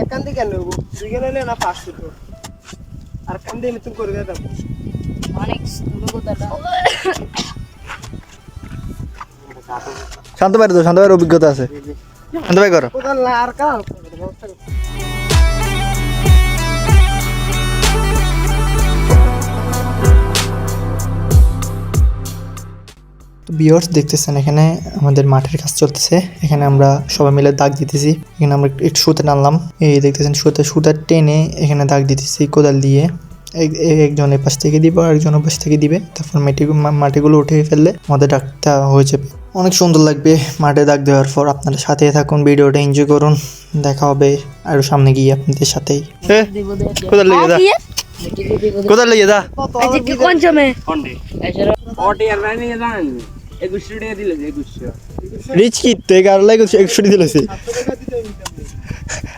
এক কান দিয়ে কেন নেব? দুই কেন না পাঁচ ফুট আর কান্দি আমি নতুন করে দেবো অনেক শান্ত ভাই তো শান্ত ভাইয়ের অভিজ্ঞতা আছে। শান্ত ভাই করো। না আর কান বিয়ার্স দেখতেছেন এখানে আমাদের মাঠের কাজ চলতেছে। এখানে আমরা সবাই মিলে দাগ দিতেছি। এখানে আমরা একটু সুতে টানলাম। এই দেখতেছেন সুতে সুতা টেনে এখানে দাগ দিতেছি কোদাল দিয়ে। একজন এপাশ থেকে দিবে আর একজন ওপাশ থেকে দিবে। তারপর মাটি মা- মাটিগুলো উঠে ফেললে আমাদের ডাকটা হয়ে যাবে। অনেক সুন্দর লাগবে মাঠে দাগ দেওয়ার পর। আপনারা সাথে থাকুন ভিডিওটা এনজয় করুন। দেখা হবে আরও সামনে গিয়ে আপনাদের সাথেই। কোদাল লেগে যা। কোদাল লেগে যা। কি কোন জমে রিচ কিট তো এগারো লাগে একশো দিলেছে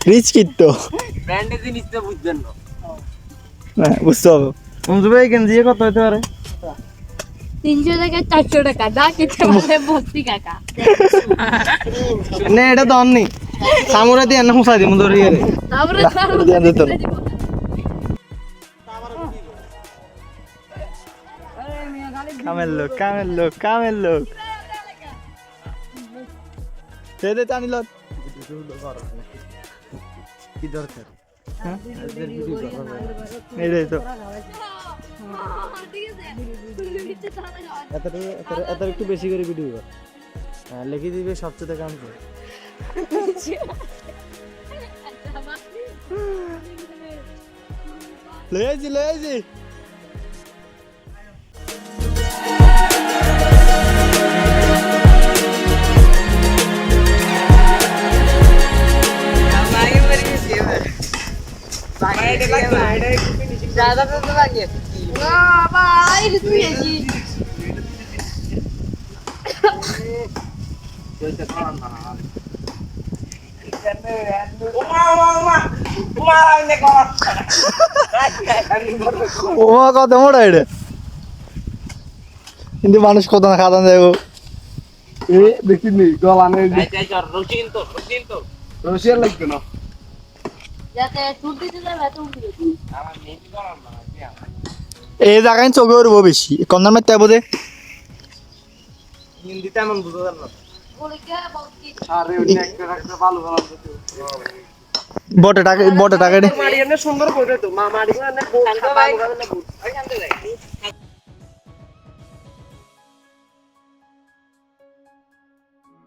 রিচ কিট তো। হ্যাঁ বুঝতে হবে অঞ্জু ভাই গেঞ্জি কত হতে পারে? তিনশো টাকা চারশো টাকা দা খেতে পারে ভর্তি কাকা না এটা তো অননি সামুরা দিয়ে না হুসাই দিমু ধরিয়ে রে দিয়ে কামের লোক কামের লোক কামের লোক। দে দে টানি কি দরকার? এটাই তো। এত এত একটু বেশি করে ভিডিও কর হ্যাঁ লিখে দিবে সবচেয়ে কাম কর লয়েছি লয়েছি বাইরে তুই এসি ও কত মোটা এটা কিন্তু মানুষ কত না খাদান যাব এ দেখি নি গলা নেই রশিয়ার লাগবে না এই জায়গায় চোখে উঠবো বেশি। কন্যার মধ্যে বোধে হিন্দিতে এমন বুঝা যান না। বলে কে বলছি আরে ওই একটা একটা ভালো ভালো বটে টাকা বটে টাকা রে মাড়ি এনে সুন্দর করে তো। মা মাড়ি